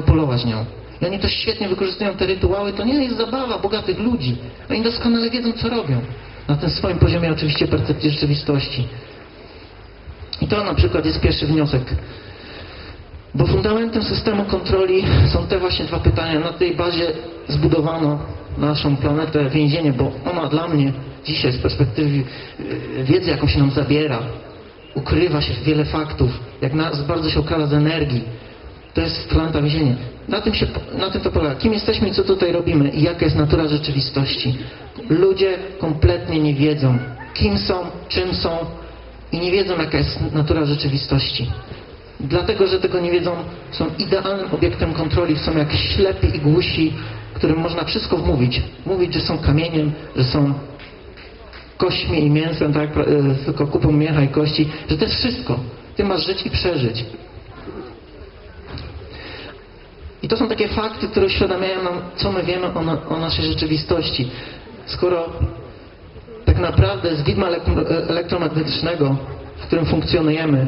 manipulować nią. I oni to świetnie wykorzystują te rytuały, to nie jest zabawa bogatych ludzi. Oni doskonale wiedzą, co robią. Na tym swoim poziomie oczywiście percepcji rzeczywistości. I to na przykład jest pierwszy wniosek. Bo fundamentem systemu kontroli są te właśnie dwa pytania. Na tej bazie zbudowano naszą planetę więzienie, bo ona dla mnie dzisiaj z perspektywy yy, wiedzy, jaką się nam zabiera, ukrywa się wiele faktów, jak nas bardzo się okrada z energii. To jest planeta więzienie. Na tym, się, na tym to polega. Kim jesteśmy co tutaj robimy i jaka jest natura rzeczywistości. Ludzie kompletnie nie wiedzą, kim są, czym są i nie wiedzą, jaka jest natura rzeczywistości. Dlatego, że tego nie wiedzą, są idealnym obiektem kontroli, są jak ślepi i głusi, którym można wszystko wmówić. Mówić, że są kamieniem, że są kośćmi i mięsem, tak, e, tylko kupą mięcha i kości, że to jest wszystko. Ty masz żyć i przeżyć. I to są takie fakty, które uświadamiają nam, co my wiemy o, na, o naszej rzeczywistości. Skoro tak naprawdę z widma elek- elektromagnetycznego, w którym funkcjonujemy,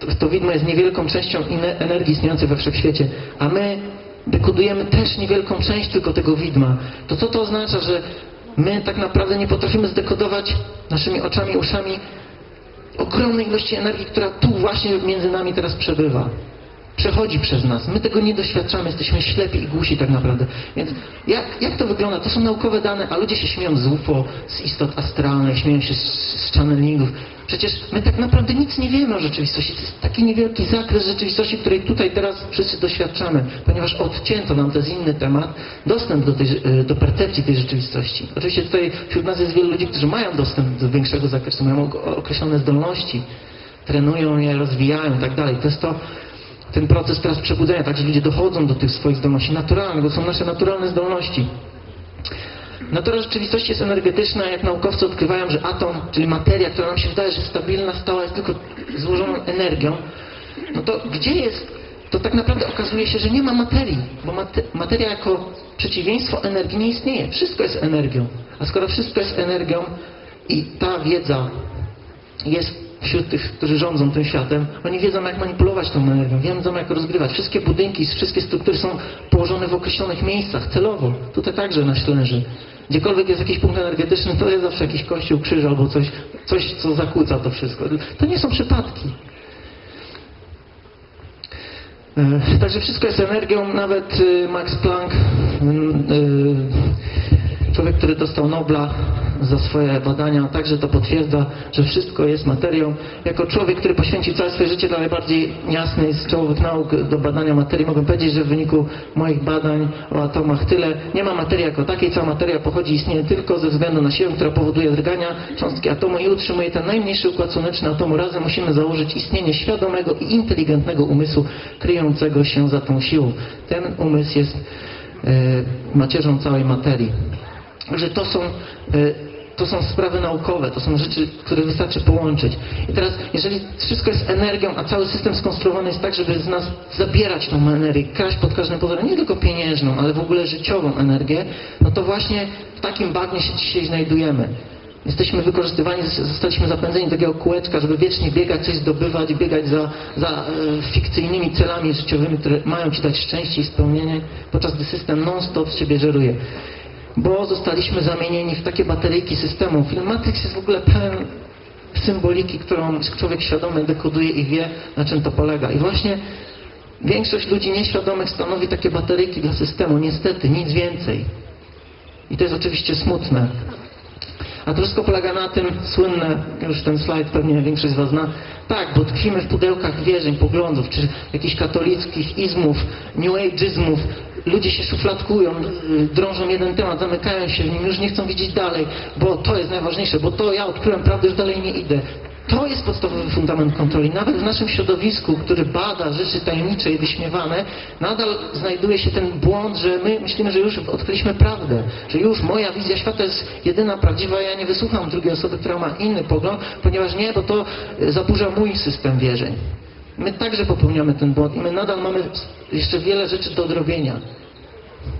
to, to widmo jest niewielką częścią energii istniejącej we wszechświecie, a my dekodujemy też niewielką część tylko tego widma. To co to oznacza, że my tak naprawdę nie potrafimy zdekodować naszymi oczami, uszami ogromnej ilości energii, która tu właśnie między nami teraz przebywa. Przechodzi przez nas. My tego nie doświadczamy, jesteśmy ślepi i głusi tak naprawdę. Więc jak, jak to wygląda? To są naukowe dane, a ludzie się śmieją z UFO, z istot astralnych, śmieją się z, z channelingów. Przecież my tak naprawdę nic nie wiemy o rzeczywistości. To jest taki niewielki zakres rzeczywistości, której tutaj teraz wszyscy doświadczamy, ponieważ odcięto nam, to jest inny temat, dostęp do, tej, y, do percepcji tej rzeczywistości. Oczywiście tutaj wśród nas jest wielu ludzi, którzy mają dostęp do większego zakresu, mają ok- określone zdolności, trenują je, rozwijają i tak dalej. To jest to, ten proces teraz przebudzenia, tak, że ludzie dochodzą do tych swoich zdolności naturalnych, bo są nasze naturalne zdolności. Natura rzeczywistości jest energetyczna, jak naukowcy odkrywają, że atom, czyli materia, która nam się wydaje, że stabilna, stała, jest tylko złożoną energią, no to gdzie jest, to tak naprawdę okazuje się, że nie ma materii, bo mate, materia jako przeciwieństwo energii nie istnieje. Wszystko jest energią. A skoro wszystko jest energią i ta wiedza jest wśród tych, którzy rządzą tym światem, oni wiedzą, jak manipulować tą energią, wiedzą, jak rozgrywać. Wszystkie budynki, wszystkie struktury są położone w określonych miejscach, celowo. Tutaj także na Ślęży. Gdziekolwiek jest jakiś punkt energetyczny, to jest zawsze jakiś kościół, krzyż albo coś, coś co zakłóca to wszystko. To nie są przypadki. E, Także wszystko jest energią, nawet y, Max Planck, mm, y, człowiek, który dostał Nobla za swoje badania, także to potwierdza, że wszystko jest materią. Jako człowiek, który poświęcił całe swoje życie dla najbardziej jasnej z czołowych nauk do badania materii, mogę powiedzieć, że w wyniku moich badań o atomach tyle nie ma materii jako takiej, cała materia pochodzi, istnieje tylko ze względu na siłę, która powoduje drgania cząstki atomu i utrzymuje ten najmniejszy układ słoneczny atomu. Razem musimy założyć istnienie świadomego i inteligentnego umysłu kryjącego się za tą siłą. Ten umysł jest e, macierzą całej materii. Także to są, e, to są sprawy naukowe, to są rzeczy, które wystarczy połączyć. I teraz, jeżeli wszystko jest energią, a cały system skonstruowany jest tak, żeby z nas zabierać tą energię, kraść pod każdym pozorem, nie tylko pieniężną, ale w ogóle życiową energię, no to właśnie w takim bagnie się dzisiaj znajdujemy. Jesteśmy wykorzystywani, zostaliśmy zapędzeni do takiego kółeczka, żeby wiecznie biegać, coś zdobywać, biegać za, za e, fikcyjnymi celami życiowymi, które mają ci dać szczęście i spełnienie, podczas gdy system non-stop z ciebie żeruje bo zostaliśmy zamienieni w takie bateryjki systemu. Film Matrix jest w ogóle pełen symboliki, którą człowiek świadomy dekoduje i wie, na czym to polega. I właśnie większość ludzi nieświadomych stanowi takie bateryjki dla systemu. Niestety, nic więcej. I to jest oczywiście smutne. A to wszystko polega na tym, słynne, już ten slajd pewnie większość z Was zna, tak, bo tkwimy w pudełkach wierzeń, poglądów, czy jakichś katolickich izmów, new ageizmów. Ludzie się szufladkują, y, drążą jeden temat, zamykają się w nim, już nie chcą widzieć dalej, bo to jest najważniejsze, bo to ja odkryłem prawdę, już dalej nie idę. To jest podstawowy fundament kontroli. Nawet w naszym środowisku, który bada rzeczy tajemnicze i wyśmiewane, nadal znajduje się ten błąd, że my myślimy, że już odkryliśmy prawdę, że już moja wizja świata jest jedyna prawdziwa, ja nie wysłucham drugiej osoby, która ma inny pogląd, ponieważ nie, bo to y, zaburza mój system wierzeń. My także popełniamy ten błąd i my nadal mamy jeszcze wiele rzeczy do odrobienia.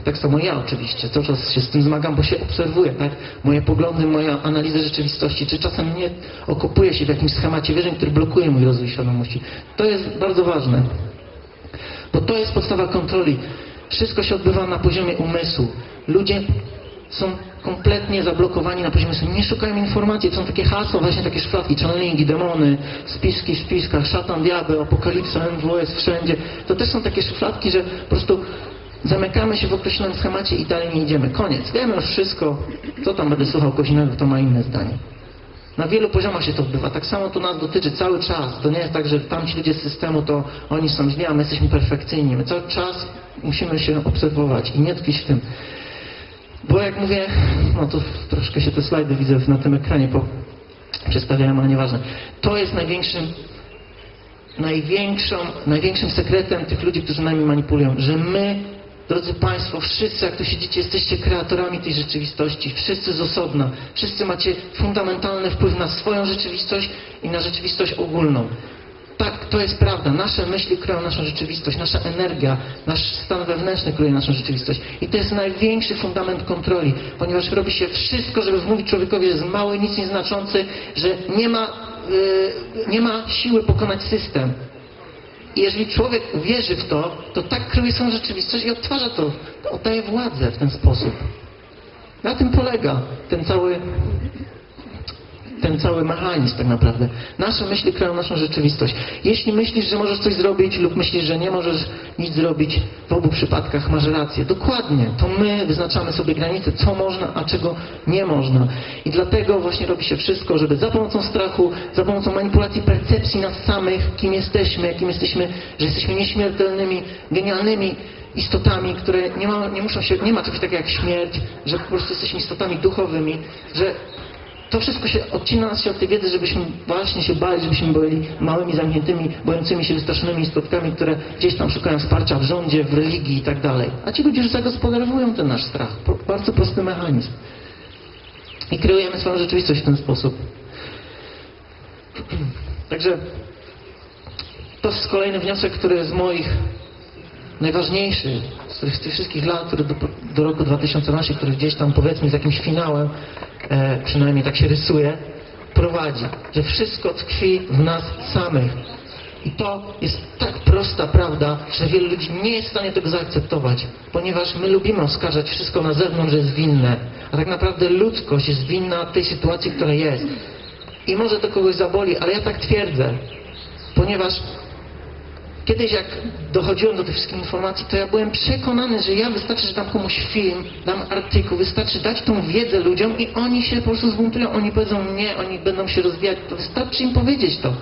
Tak samo ja oczywiście, cały czas się z tym zmagam, bo się obserwuję, tak? Moje poglądy, moja analiza rzeczywistości, czy czasem nie okopuję się w jakimś schemacie wierzeń, który blokuje mój rozwój świadomości. To jest bardzo ważne. Bo to jest podstawa kontroli. Wszystko się odbywa na poziomie umysłu. Ludzie są kompletnie zablokowani na poziomie umysłu. Nie szukają informacji. To są takie hasła, właśnie takie szufladki, channelingi, demony, spiski w spiskach, szatan, diabeł, apokalipsa, MWS, wszędzie. To też są takie szufladki, że po prostu zamykamy się w określonym schemacie i dalej nie idziemy. Koniec. Wiemy już wszystko. Co tam będę słuchał kogoś innego, to ma inne zdanie. Na wielu poziomach się to odbywa. Tak samo to nas dotyczy cały czas. To nie jest tak, że tamci ludzie z systemu to oni są źli, a my jesteśmy perfekcyjni. My cały czas musimy się obserwować i nie tkwić w tym. Bo jak mówię, no to troszkę się te slajdy widzę na tym ekranie po przedstawiałem, ale nieważne. To jest największym największą, największym sekretem tych ludzi, którzy nami manipulują, że my, drodzy Państwo, wszyscy, jak tu siedzicie, jesteście kreatorami tej rzeczywistości, wszyscy z osobna, wszyscy macie fundamentalny wpływ na swoją rzeczywistość i na rzeczywistość ogólną. Tak, to jest prawda. Nasze myśli kreują naszą rzeczywistość, nasza energia, nasz stan wewnętrzny kreuje naszą rzeczywistość. I to jest największy fundament kontroli, ponieważ robi się wszystko, żeby wmówić człowiekowi, że jest mały, nic nieznaczący, że nie ma, yy, nie ma siły pokonać system. I jeżeli człowiek wierzy w to, to tak kreuje swoją rzeczywistość i odtwarza to, oddaje władzę w ten sposób. Na tym polega ten cały ten cały mechanizm tak naprawdę. Nasze myśli kreują naszą rzeczywistość. Jeśli myślisz, że możesz coś zrobić lub myślisz, że nie możesz nic zrobić, w obu przypadkach masz rację. Dokładnie. To my wyznaczamy sobie granice, co można, a czego nie można. I dlatego właśnie robi się wszystko, żeby za pomocą strachu, za pomocą manipulacji percepcji nas samych, kim jesteśmy, jakim jesteśmy, że jesteśmy nieśmiertelnymi, genialnymi istotami, które nie, ma, nie muszą się, nie ma czegoś takiego jak śmierć, że po prostu jesteśmy istotami duchowymi, że to wszystko się odcina nas się od tej wiedzy, żebyśmy właśnie się bali, żebyśmy byli małymi, zamkniętymi, bojącymi się wystraszonymi istotkami, które gdzieś tam szukają wsparcia w rządzie, w religii i tak dalej. A ci ludzie już zagospodarowują ten nasz strach. Bardzo prosty mechanizm. I kreujemy swoją rzeczywistość w ten sposób. Także to jest kolejny wniosek, który z moich najważniejszych, z tych wszystkich lat, które do, do roku 2012, który gdzieś tam powiedzmy z jakimś finałem, e, przynajmniej tak się rysuje, prowadzi. Że wszystko tkwi w nas samych. I to jest tak prosta prawda, że wielu ludzi nie jest w stanie tego zaakceptować, ponieważ my lubimy oskarżać wszystko na zewnątrz, że jest winne, a tak naprawdę ludzkość jest winna tej sytuacji, która jest. I może to kogoś zaboli, ale ja tak twierdzę, ponieważ Kiedyś jak dochodziłem do tych wszystkich informacji, to ja byłem przekonany, że ja wystarczy, że dam komuś film, dam artykuł, wystarczy dać tą wiedzę ludziom i oni się po prostu zbuntują, oni powiedzą nie, oni będą się rozwijać, to wystarczy im powiedzieć to.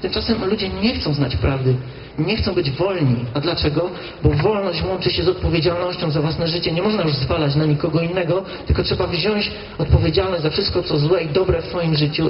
Tymczasem ludzie nie chcą znać prawdy, nie chcą być wolni. A dlaczego? Bo wolność łączy się z odpowiedzialnością za własne życie. Nie można już zwalać na nikogo innego, tylko trzeba wziąć odpowiedzialność za wszystko, co złe i dobre w swoim życiu